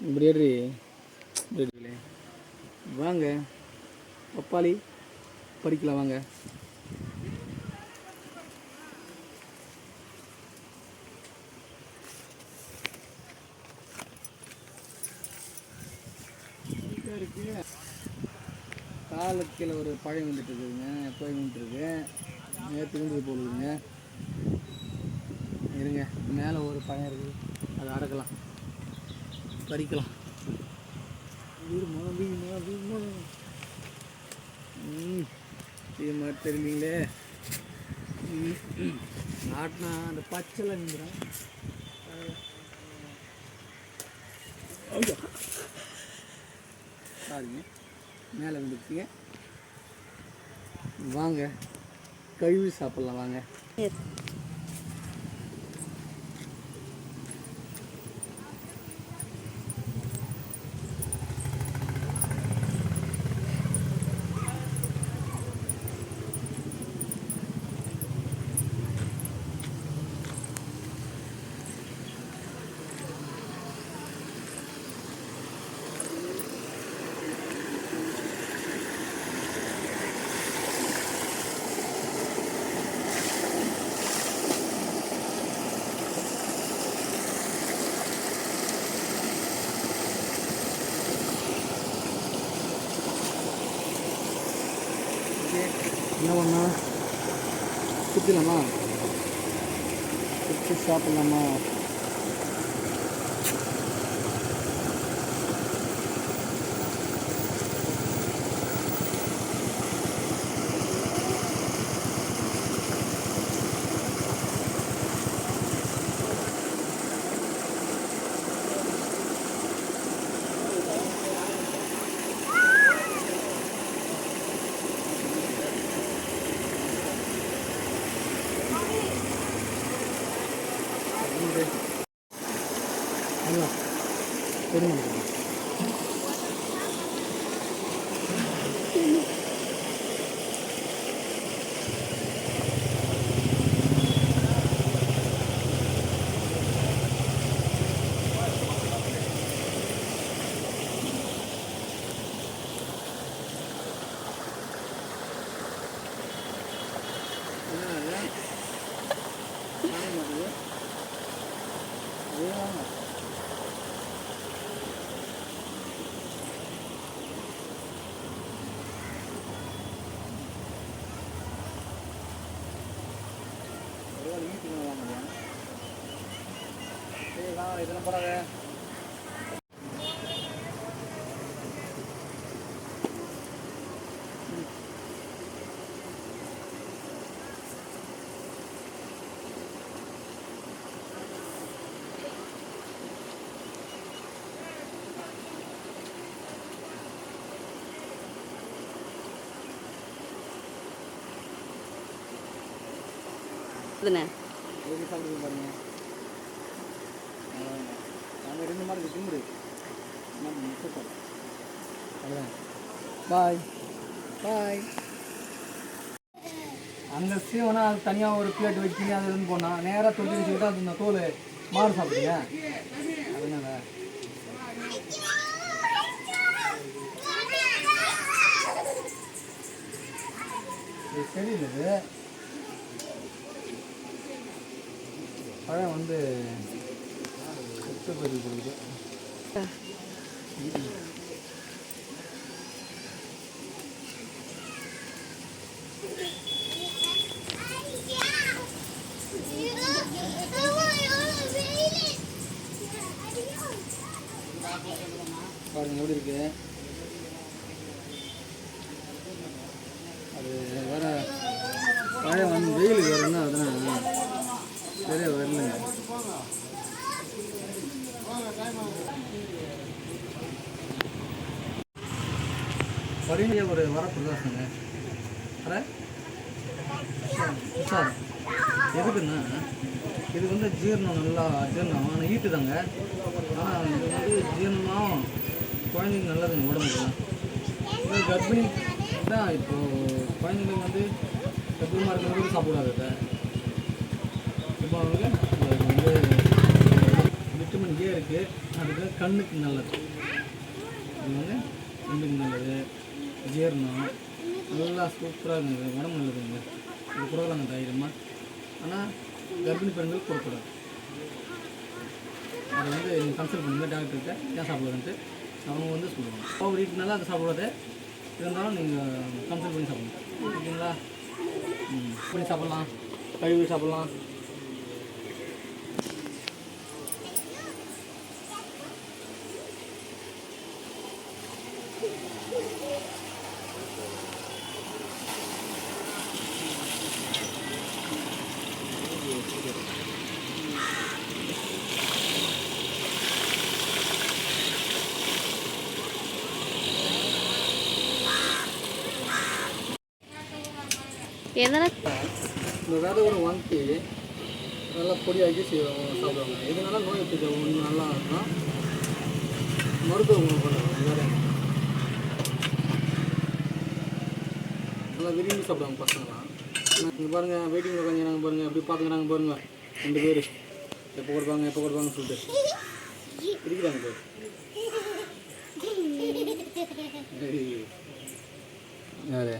இப்படி வாங்க. பப்பாளி. பறிக்கலாம் வாங்க. இருக்கு. காலுக்கு கீழே ஒரு பழம் வந்துட்டு இருக்குதுங்க. எப்போ வந்துட்டுருக்கு நேற்று வந்து போடுதுங்க இருங்க. மேலே ஒரு பழம் இருக்குது அதை அடக்கலாம் பறிக்கலாம் இது மாதிரி தெரியுங்களே நாட்டினா அந்த பச்சைல நின்றுடும். சாரிங்க மேலே வந்துருச்சுங்க. வாங்க கழுவி சாப்பிட்லாம் வாங்க. என்ன பண்ணா? சுற்றிடலாமா சுற்றி சாப்பிட்லாமா? அண்ணா கொடுங்க Yeah. இதுண்ணே எப்படி சாப்பிடுங்க பாருங்க நாங்கள் ரெண்டு மார்க்கு திமுரு அவ்வளோதான் பாய் பாய் அந்த சீவனா அது தனியாக ஒரு பிளேட் வச்சு அது இருந்து போனால் நேராக தொட்டி வச்சுக்கிட்டு அது இந்த தோல் மாடு சாப்பிடுங்க அதனால. தெரியுது பழம் வந்து பாருங்க எப்படி இருக்கு? அது வேற பழைய வந்து வெயில் வரணும் வரிமைய ஒரு வர பிரதாசங்க சார் எதுக்குன்னா இது வந்து ஜீரணம் நல்லா ஜீரணம் ஆனால் ஈட்டு தாங்க. ஆனால் இது வந்து ஜீரணமாகும் குழந்தைங்க நல்லதுங்க உடம்புக்கு. தான் கர்ப்பிணி தான் இப்போது குழந்தைங்களுக்கு வந்து கர்ப்பிணமாக இருக்கிறவங்களுக்கு சாப்பிடாது சார் இப்போ அவங்க வந்து விட்டமின் ஏ இருக்குது அதுக்கு கண்ணுக்கு நல்லது. இது வந்து கண்ணுக்கு நல்லது. ஜீரணம் நல்லா சூப்பராக இருந்தது. உடம்பு நல்லதுங்க இது கொடுக்கலாங்க தைரியமாக ஆனால் கர்ப்பிணி பெண்கள் கொடுக்கூடாது. அதை வந்து நீங்கள் கன்சல்ட் பண்ணுங்கள் டாக்டர்கிட்ட ஏன் சாப்பிடுறதுன்ட்டு அவங்க வந்து சொல்லுவாங்க. ஓவர் ஈட்னால அதை சாப்பிடாது இருந்தாலும் நீங்கள் கன்சல்ட் பண்ணி சாப்பிடுங்க. ஓகேங்களா? ம். பண்ணி சாப்பிட்லாம்? கழுவி சாப்பிட்லாம்? எதனா இந்த விதை ஒரு வாங்கி நல்லா பொடியாக்கி செய்வாங்க சாப்பிடுவாங்க இதனால நோய் எதிர்ப்பு ஒன்று நல்லா இருக்கும் மருத்துவ குணம் பண்ணுறாங்க வேறு நல்லா விரும்பி சாப்பிடுவாங்க பசங்களாம் இங்கே பாருங்கள் வெயிட்டிங் உட்காந்துக்கிறாங்க பாருங்கள் எப்படி பார்த்துக்கிறாங்க பாருங்கள் ரெண்டு பேர் எப்போ கொடுப்பாங்க எப்போ கொடுப்பாங்கன்னு சொல்லிட்டு இருக்கிறாங்க பேர் யாரு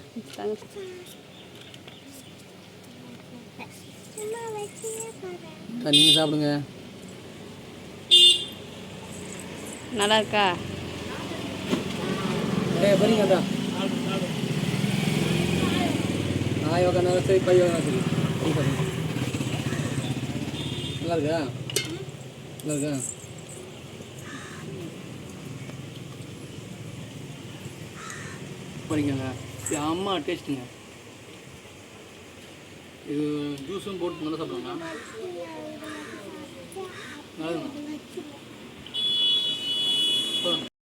நீங்கள் சாப்பிடுங்க. நல்லா இருக்கா ஏ நான் யோகா நல்லா சரி பை சரி. நல்லா இருக்கா நல்லா இருக்கா பாருங்க அம்மா டேஸ்ட்டுங்க. இது ஜூஸும் போட்டு நல்லா சாப்பிடுங்க நல்லா